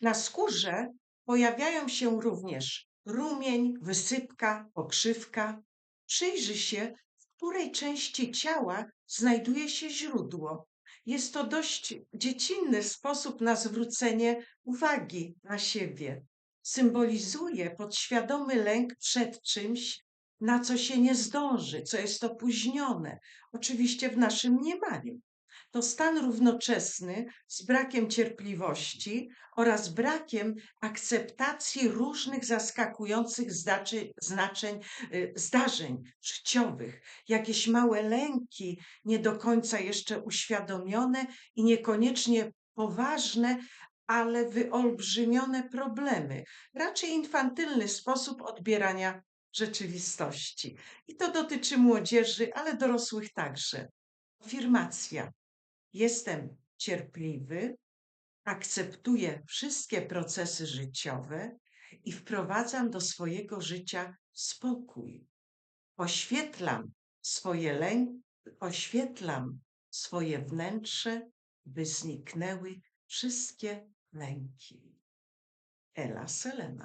Na skórze pojawiają się również rumień, wysypka, pokrzywka. Przyjrzy się, w której części ciała znajduje się źródło. Jest to dość dziecinny sposób na zwrócenie uwagi na siebie. Symbolizuje podświadomy lęk przed czymś, na co się nie zdąży, co jest opóźnione, oczywiście w naszym mniemaniu. To stan równoczesny z brakiem cierpliwości oraz brakiem akceptacji różnych zaskakujących zdaczy, znaczeń, y, zdarzeń życiowych, jakieś małe lęki, nie do końca jeszcze uświadomione i niekoniecznie poważne, ale wyolbrzymione problemy, raczej infantylny sposób odbierania rzeczywistości. I to dotyczy młodzieży, ale dorosłych także. Afirmacja. Jestem cierpliwy, akceptuję wszystkie procesy życiowe i wprowadzam do swojego życia spokój. Oświetlam swoje lęki, oświetlam swoje wnętrze, by zniknęły wszystkie lęki. Ela Selena.